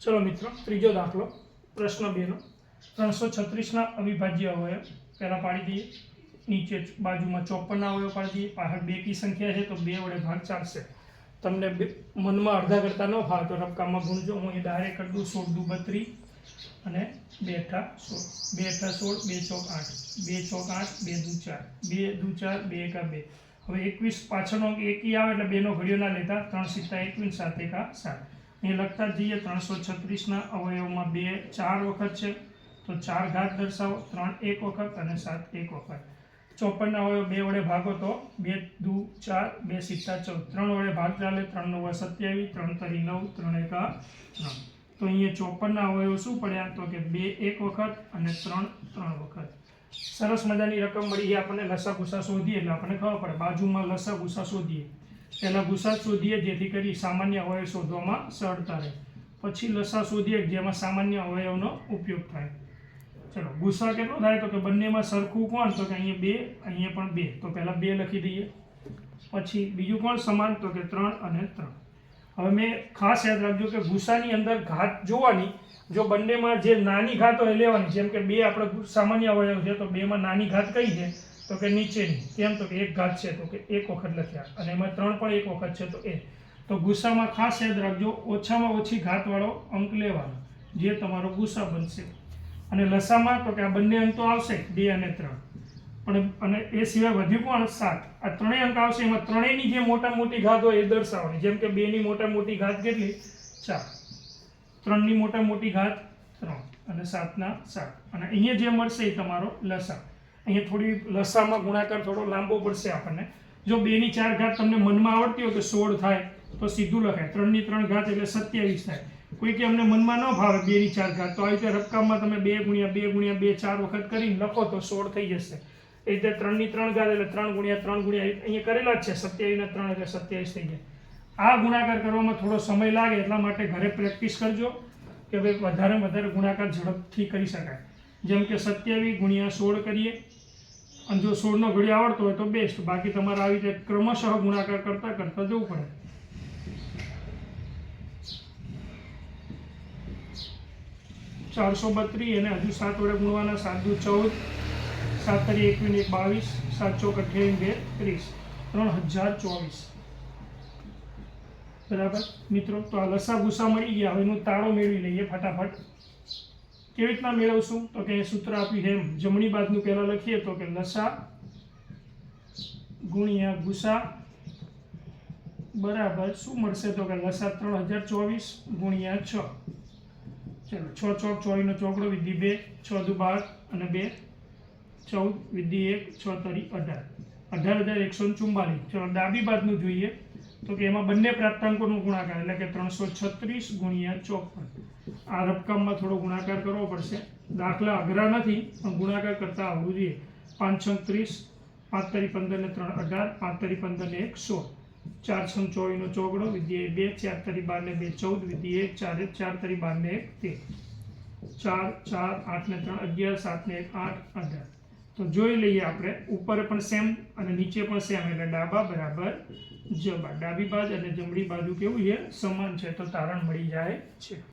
ચલો મિત્રો, ત્રીજો દાખલો, પ્રશ્ન બેનો. ત્રણસો છત્રીસના અવિભાજ્ય અવયવ, પહેલાં પાડી દઈએ. નીચે બાજુમાં ચોપનના અવયવ પાડી દઈએ. પાછળ બે કી સંખ્યા છે, તો બે વડે ભાગ ચાલશે. તમને મનમાં અડધા કરતા ન ફાવે તો રબકામાં ગુણજો હું એ ડાયરેક્ટ કરી દઉં, સોળ દુ બત્રી અને બે અઠા સોળ. બે અઠા સોળ, બે ચોક આઠ. બે ચોક આઠ, બે દુ ચાર. બે દુ ચાર, બે એકા બે. હવે એકવીસ પાછળનો એકી આવે એટલે બેનો ઘડિયો ના લેતા ત્રણ સિત્તા એકવીસ, સાત એકા સાત. અહીં લખતા જઈએ ત્રણસો છત્રીસના અવયવમાં બે, ચાર વખત છે. તો ચાર ઘાત દર્શાવો. ત્રણ એક વખત અને સાત એક વખત. ચોપનના અવયવ બે વડે ભાગો તો બે, દુ, ચાર, બે સિત્તા ચૌદ. ત્રણ વડે ભાગ ચાલે, ત્રણ નવ સત્યાવીસ ત્રણ તરી નવ, ત્રણ એકા ત્રણ તો અહીંયા ચોપનના અવયવ શું પડ્યા? તો કે બે, એક વખત અને ત્રણ ત્રણ વખત. સરસ મજાની રકમ મળી આપણને લસા ગુસા શોધીએ એટલે આપણને ખબર પડે. બાજુમાં લસા ગુસા શોધીએ. પહેલાં ગુસા શોધીએ, જેથી કરી સામાન્ય અવયવ શોધવામાં સરળતા રહે. પછી લસા શોધીએ, જેમાં સામાન્ય અવયવનો ઉપયોગ થાય. ચલો ગુસા કેટલો થાય? તો કે બંનેમાં સરખું કોણ? તો કે અહીંયા બે, અહીંયા પણ બે. તો પહેલાં બે લખી દઈએ. પછી બીજું કોણ સમાન? તો કે ત્રણ અને ત્રણ. હવે મેં ખાસ યાદ રાખજો કે ગુસાની અંદર ઘાત જોવાની, જો બંનેમાં જે નાની ઘાત હોય લેવાની, જેમ કે બે આપણે સામાન્ય અવયવ છે, તો બેમાં નાની ઘાત કઈ છે? તો કે નીચેની કેમ તો કે એક ઘાત છે તો કે એક વખત લખ્યા. અને એમાં ત્રણ પણ એક વખત છે તો એ. તો ગુસ્સામાં ખાસ યાદ રાખજો, ઓછામાં ઓછી ઘાતવાળો અંક લેવાનો, જે તમારો ગુસ્સા બનશે. અને લસામાં તો કે આ બંને અંકો આવશે, બે અને ત્રણ. પણ અને એ સિવાય વધ્યું પણ સાત. આ ત્રણેય અંક આવશે, એમાં ત્રણેયની જે મોટા મોટી ઘાત હોય એ દર્શાવવાની. જેમ કે બેની મોટા મોટી ઘાત કેટલી? ચાર. ત્રણની મોટા મોટી ઘાત ત્રણ અને સાતના સાત. અને અહીંયા જે મળશે એ તમારો લસા. અહીંયા થોડી લસામાં ગુણાકાર થોડો લાંબો પડશે આપણને. જો બેની ચાર ઘાત તમને મનમાં આવડતી હોય કે સોળ થાય, તો સીધું લખાય. ત્રણની ત્રણ ઘાત એટલે સત્યાવીસ થાય. કોઈ કે અમને મનમાં ન ભાવે બેની ચાર ઘાત, તો આવી રીતે રકમમાં તમે બે ગુણ્યા બે ગુણ્યા બે ચાર વખત કરીને લખો તો સોળ થઈ જશે. એ રીતે ત્રણની ત્રણ ઘાત એટલે ત્રણ ગુણ્યા ત્રણ ગુણ્યા અહીંયા કરેલા જ છે. સત્યાવીસના ત્રણ એટલે સત્યાવીસ થઈ જાય આ ગુણાકાર કરવામાં થોડો સમય લાગે, એટલા માટે ઘરે પ્રેક્ટિસ કરજો કે ભાઈ વધારે વધારે ગુણાકાર ઝડપથી કરી શકાય. જેમ કે સત્યાવીસ ગુણ્યા સોળ કરીએ અને જો સોળનો ઘડી આવડતો હોય તો બેસ્ટ બાકી તમારે આવી રીતે ક્રમશઃ ગુણાકાર કરતાં કરતાં જવું પડે. ચારસો બત્રીસ એને હજુ સાત વડે ગુણવાના સાત દુ ચૌદ, સાત તરી એકવીસ એક બાવીસ, સાત ચોક અઠ્યાવીસ બે ત્રીસ, ત્રણ હજાર ચોવીસ. બરાબર? મિત્રો, તો આ લસા ભૂસા મળી ગયા. હવે એનું તાળો મેળવી લઈએ ફટાફટ. કેવી રીતના મેળવશું તો કે સૂત્ર આપ્યું એમ. જમણી બાજુનું પહેલાં લખીએ તો કે લસા ગુણ્યા ગુસા બરાબર શું મળશે? તો કે લસા ત્રણ હજાર ચોવીસ ગુણ્યા છ. ચલો, છ ચોક ચોવીનો ચોકડો વિધિ બે, છ દુ બાર અને બે, ચૌદ વિધિ એક, છ તરી અઢાર. અઢાર હજાર એકસો ચુમ્માલીસ ચલો, ડાબી બાજુનું જોઈએ તો કે એમાં બંને પ્રાપ્તાંકોનો ગુણાકાર, એટલે કે ત્રણસો છત્રીસ ગુણ્યા ચોપન. આ રકમમાં થોડો ગુણાકાર કરવો પડશે. દાખલા અઘરા નથી, પણ ગુણાકાર કરતાં આવડવું જોઈએ. પાંચ છ ત્રીસ, પાંચ તરી પંદર ને ત્રણ અઢાર, પાંચ તરી પંદર ને એક સોળ. ચાર છ ચોવીનો ચોગડો વિધિએ બે, ચાર તરી બાર ને બે ચૌદ વિધિ એક ચાર એક, ચાર તરી બાર ને એક તેર. ચાર ચાર, આઠ ને ત્રણ, અગિયાર, સાત ને એક, આઠ, અઢાર. તો જોઈ લઈએ આપણે, ઉપર પણ સેમ અને નીચે પણ સેમ, એટલે ડાબા બરાબર જબા ડાબી બાજુ અને જમણી બાજુ કેવું છે? સમાન છે, તો તારણ મળી જાય છે.